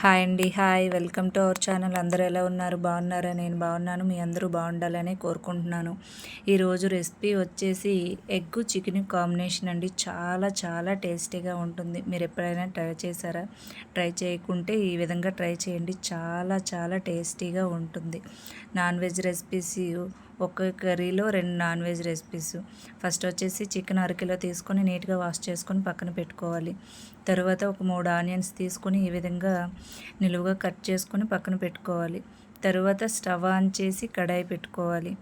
Hi అండి hi. Welcome to our channel. అందరూ ఎలా ఉన్నారు? బాగున్నారా? నేను బాగున్నాను. మీ అందరూ బాగుండాలని కోరుకుంటున్నాను. ఈరోజు రెసిపీ వచ్చేసి ఎగ్ చికెన్ కాంబినేషన్ అండి. చాలా చాలా టేస్టీగా ఉంటుంది. మీరు ఎప్పుడైనా ట్రై చేశారా? ట్రై చేయకుంటే ఈ విధంగా ట్రై చేయండి. చాలా చాలా టేస్టీగా ఉంటుంది. నాన్ వెజ్ రెసిపీస్ ఒక్క కర్రీలో రెండు నాన్ వెజ్ రెసిపీస్. ఫస్ట్ వచ్చేసి చికెన్ అరకిలో తీసుకొని నీట్గా వాష్ చేసుకొని పక్కన పెట్టుకోవాలి. తర్వాత ఒక మూడు ఆనియన్స్ తీసుకొని ఈ విధంగా నిలువుగా కట్ చేసుకొని పక్కన పెట్టుకోవాలి. తర్వాత స్టవ్ ఆన్ చేసి కడాయి పెట్టుకోవాలి.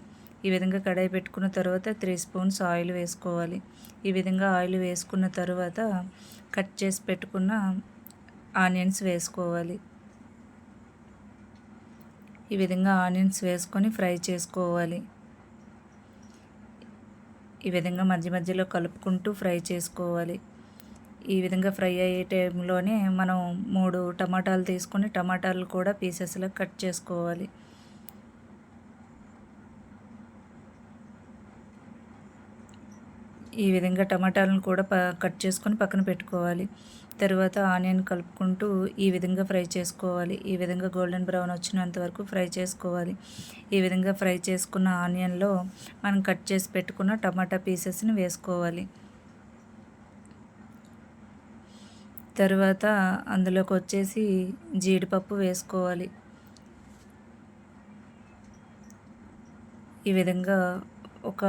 ఈ విధంగా కడాయి పెట్టుకున్న తర్వాత త్రీ స్పూన్స్ ఆయిల్ వేసుకోవాలి. ఈ విధంగా ఆయిల్ వేసుకున్న తర్వాత కట్ చేసి పెట్టుకున్న ఆనియన్స్ వేసుకోవాలి. ఈ విధంగా ఆనియన్స్ వేసుకొని ఫ్రై చేసుకోవాలి. ఈ విధంగా మధ్య మధ్యలో కలుపుకుంటూ ఫ్రై చేసుకోవాలి. ఈ విధంగా ఫ్రై అయ్యే టైంలోనే మనం మూడు టమాటాలు తీసుకొని టమాటాలు కూడా పీసెస్లో కట్ చేసుకోవాలి. ఈ విధంగా టమాటాలను కూడా ప కట్ చేసుకొని పక్కన పెట్టుకోవాలి. తర్వాత ఆనియన్ కలుపుకుంటూ ఈ విధంగా ఫ్రై చేసుకోవాలి. ఈ విధంగా గోల్డెన్ బ్రౌన్ వచ్చినంత వరకు ఫ్రై చేసుకోవాలి. ఈ విధంగా ఫ్రై చేసుకున్న ఆనియన్లో మనం కట్ చేసి పెట్టుకున్న టమాటా పీసెస్ని వేసుకోవాలి. తర్వాత అందులోకి వచ్చేసి జీడిపప్పు వేసుకోవాలి. ఈ విధంగా ఒక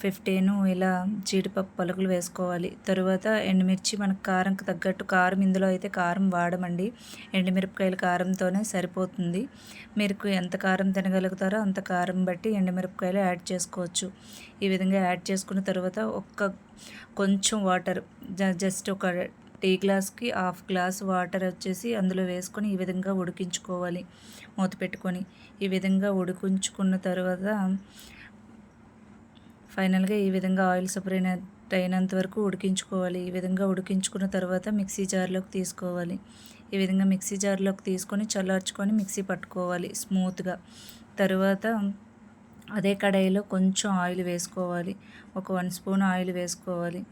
ఫిఫ్టీన్ ఇలా జీడిపప్పు పలుకులు వేసుకోవాలి. తరువాత ఎండుమిర్చి మనకు కారంకి తగ్గట్టు కారం ఇందులో అయితే కారం వాడమండి. ఎండుమిరపకాయల కారంతోనే సరిపోతుంది. మీరు ఎంత కారం తినగలుగుతారో అంత కారం బట్టి ఎండుమిరపకాయలు యాడ్ చేసుకోవచ్చు. ఈ విధంగా యాడ్ చేసుకున్న తర్వాత ఒక్క కొంచెం వాటర్ జస్ట్ ఒక టీ గ్లాస్కి హాఫ్ గ్లాస్ వాటర్ వచ్చేసి అందులో వేసుకొని ఈ విధంగా ఉడికించుకోవాలి. మూత పెట్టుకొని ఈ విధంగా ఉడికించుకున్న తర్వాత ఫైనల్గా ఈ విధంగా ఆయిల్ సపరేట్ అయినంత వరకు ఉడికించుకోవాలి. ఈ విధంగా ఉడికించుకున్న తర్వాత మిక్సీ జార్లోకి తీసుకోవాలి. ఈ విధంగా మిక్సీ జార్లోకి తీసుకొని చల్లార్చుకొని మిక్సీ పట్టుకోవాలి స్మూత్గా. తర్వాత అదే కడాయిలో కొంచెం ఆయిల్ వేసుకోవాలి. ఒక వన్ స్పూన్ ఆయిల్ వేసుకోవాలి.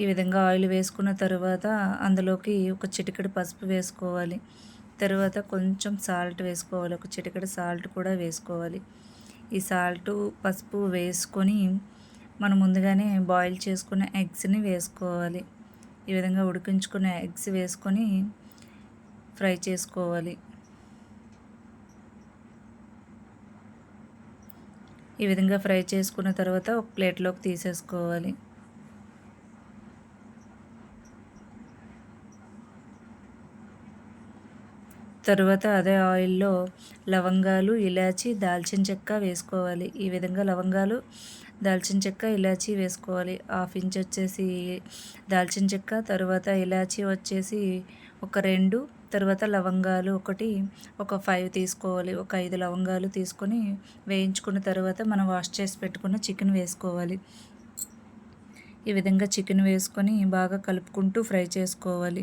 ఈ విధంగా ఆయిల్ వేసుకున్న తర్వాత అందులోకి ఒక చిటికెడు పసుపు వేసుకోవాలి. తర్వాత కొంచెం సాల్ట్ వేసుకోవాలి. ఒక చిటికెడు సాల్ట్ కూడా వేసుకోవాలి. ఈ సాల్ట్ పసుపు వేసుకొని మనం ముందుగానే బాయిల్ చేసుకున్న ఎగ్స్ని వేసుకోవాలి. ఈ విధంగా ఉడికించుకున్న ఎగ్స్ వేసుకొని ఫ్రై చేసుకోవాలి. ఈ విధంగా ఫ్రై చేసుకున్న తర్వాత ఒక ప్లేట్లోకి తీసేసుకోవాలి. తరువాత అదే ఆయిల్లో లవంగాలు ఇలాచి దాల్చిన చెక్క వేసుకోవాలి. ఈ విధంగా లవంగాలు దాల్చిన చెక్క ఇలాచీ వేసుకోవాలి. హాఫ్ ఇంచ్ వచ్చేసి దాల్చిన చెక్క తర్వాత ఇలాచీ వచ్చేసి ఒక రెండు తర్వాత లవంగాలు ఒకటి ఒక ఫైవ్ తీసుకోవాలి. ఒక ఐదు లవంగాలు తీసుకొని వేయించుకున్న తర్వాత మనం వాష్ చేసి పెట్టుకున్న చికెన్ వేసుకోవాలి. ఈ విధంగా చికెన్ వేసుకొని బాగా కలుపుకుంటూ ఫ్రై చేసుకోవాలి.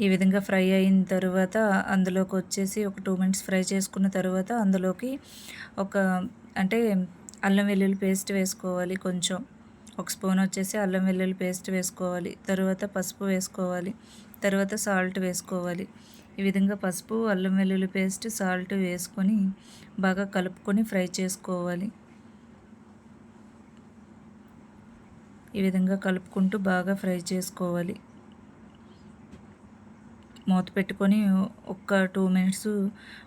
ఈ విధంగా ఫ్రై అయిన తర్వాత అందులోకి వచ్చేసి ఒక టూ మినిట్స్ ఫ్రై చేసుకున్న తర్వాత అందులోకి ఒక అంటే అల్లం వెల్లుల్లి పేస్ట్ వేసుకోవాలి కొంచెం. ఒక స్పూన్ వచ్చేసి అల్లం వెల్లుల్లి పేస్ట్ వేసుకోవాలి. తర్వాత పసుపు వేసుకోవాలి. తర్వాత సాల్ట్ వేసుకోవాలి. ఈ విధంగా పసుపు అల్లం వెల్లుల్లి పేస్ట్ సాల్ట్ వేసుకొని బాగా కలుపుకొని ఫ్రై చేసుకోవాలి. ఈ విధంగా కలుపుకుంటూ బాగా ఫ్రై చేసుకోవాలి. మూత పెట్టుకొని ఒక్క టూ మినిట్స్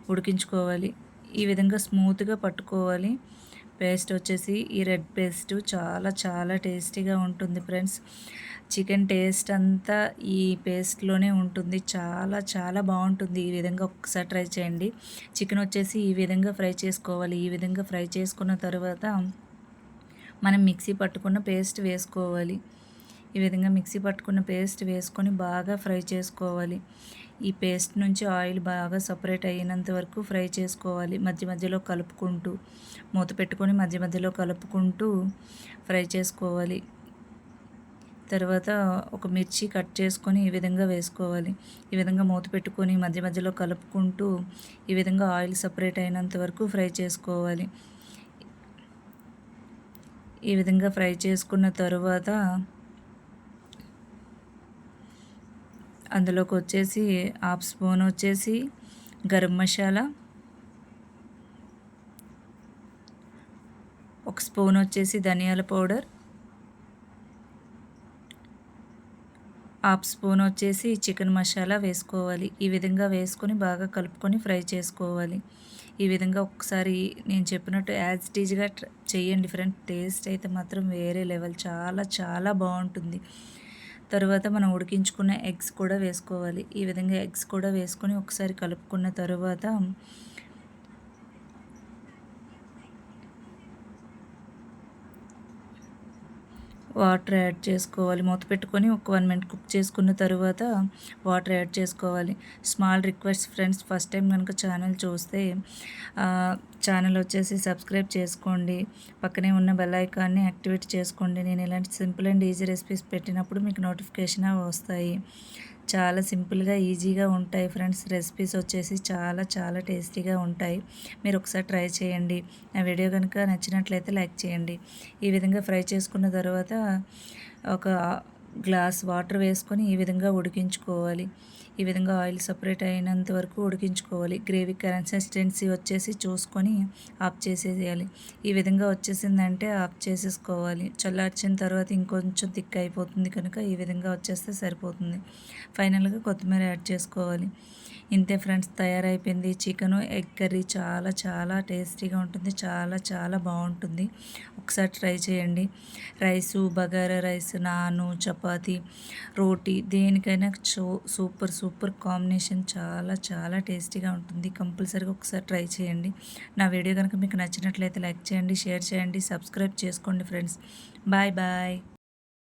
ఉడికించుకోవాలి. ఈ విధంగా స్మూత్గా పట్టుకోవాలి. పేస్ట్ వచ్చేసి ఈ రెడ్ పేస్ట్ చాలా చాలా టేస్టీగా ఉంటుంది ఫ్రెండ్స్. చికెన్ టేస్ట్ అంతా ఈ పేస్ట్లోనే ఉంటుంది. చాలా చాలా బాగుంటుంది. ఈ విధంగా ఒక్కసారి ట్రై చేయండి. చికెన్ వచ్చేసి ఈ విధంగా ఫ్రై చేసుకోవాలి. ఈ విధంగా ఫ్రై చేసుకున్న తర్వాత మనం మిక్సీ పట్టుకున్న పేస్ట్ వేసుకోవాలి. ఈ విధంగా మిక్సీ పట్టుకున్న పేస్ట్ వేసుకొని బాగా ఫ్రై చేసుకోవాలి. ఈ పేస్ట్ నుంచి ఆయిల్ బాగా సపరేట్ అయినంత వరకు ఫ్రై చేసుకోవాలి. మధ్య మధ్యలో కలుపుకుంటూ మూత పెట్టుకొని మధ్య మధ్యలో కలుపుకుంటూ ఫ్రై చేసుకోవాలి. తర్వాత ఒక మిర్చి కట్ చేసుకొని ఈ విధంగా వేసుకోవాలి. ఈ విధంగా మూత పెట్టుకొని మధ్య మధ్యలో కలుపుకుంటూ ఈ విధంగా ఆయిల్ సపరేట్ అయినంత వరకు ఫ్రై చేసుకోవాలి. ఈ విధంగా ఫ్రై చేసుకున్న తర్వాత అందులోకి వచ్చేసి హాఫ్ స్పూన్ వచ్చేసి గరం మసాలా ఒక స్పూన్ వచ్చేసి ధనియాల పౌడర్ హాఫ్ స్పూన్ వచ్చేసి చికెన్ మసాలా వేసుకోవాలి. ఈ విధంగా వేసుకొని బాగా కలుపుకొని ఫ్రై చేసుకోవాలి. ఈ విధంగా ఒకసారి నేను చెప్పినట్టు యాజ్ టీజ్గా చేయండి ఫ్రెండ్. టేస్ట్ అయితే మాత్రం వేరే లెవెల్. చాలా చాలా బాగుంటుంది. తరువాత మనం ఉడికించుకున్న ఎగ్స్ కూడా వేసుకోవాలి. ఈ విధంగా ఎగ్స్ కూడా వేసుకొని ఒకసారి కలుపుకున్న తరువాత వాటర్ యాడ్ చేసుకోవాలి. మూత పెట్టుకొని ఒక వన్ మినిట్ కుక్ చేసుకున్న తర్వాత వాటర్ యాడ్ చేసుకోవాలి. Small request friends first time కనుక ఛానల్ చూస్తే ఛానల్ వచ్చేసి సబ్స్క్రైబ్ చేసుకోండి. పక్కనే ఉన్న బెల్ ఐకాన్ని యాక్టివేట్ చేసుకోండి. నేను ఇలాంటి సింపుల్ అండ్ ఈజీ రెసిపీస్ పెట్టినప్పుడు మీకు నోటిఫికేషన్ వస్తాయి. చాలా సింపుల్గా ఈజీగా ఉంటాయి ఫ్రెండ్స్. రెసిపీస్ వచ్చేసి చాలా చాలా టేస్టీగా ఉంటాయి. మీరు ఒకసారి ట్రై చేయండి. నా వీడియో కనుక నచ్చినట్లయితే లైక్ చేయండి. ఈ విధంగా ఫ్రై చేసుకున్న తర్వాత ఒక గ్లాస్ వాటర్ వేసుకొని ఈ విధంగా ఉడికించుకోవాలి. ఈ విధంగా ఆయిల్ సపరేట్ అయినంత వరకు ఉడికించుకోవాలి. గ్రేవీ కన్సిస్టెన్సీ వచ్చేసి చూసుకొని ఆఫ్ చేసేయాలి ఈ విధంగా వచ్చేసిందంటే ఆఫ్ చేసేసుకోవాలి. చల్లార్చిన తర్వాత ఇంకొంచెం థిక్ అయిపోతుంది కనుక ఈ విధంగా వచ్చేస్తే సరిపోతుంది. ఫైనల్గా కొత్తిమీర యాడ్ చేసుకోవాలి. ఇంతే ఫ్రెండ్స్ తయారైపోయింది. చికెన్ ఎగ్ కర్రీ చాలా చాలా టేస్టీగా ఉంటుంది. చాలా చాలా బాగుంటుంది. ఒకసారి ట్రై చేయండి. రైసు బగారా రైస్ నాను చపాతి రోటీ దేనికైనా సూపర్ సూపర్ కాంబినేషన్ చాలా చాలా టేస్టీగా ఉంటుంది. కంపల్సరీగా ఒకసారి ట్రై చేయండి. నా వీడియో కనుక మీకు నచ్చినట్లయితే లైక్ చేయండి షేర్ చేయండి సబ్స్క్రైబ్ చేసుకోండి ఫ్రెండ్స్. Bye bye.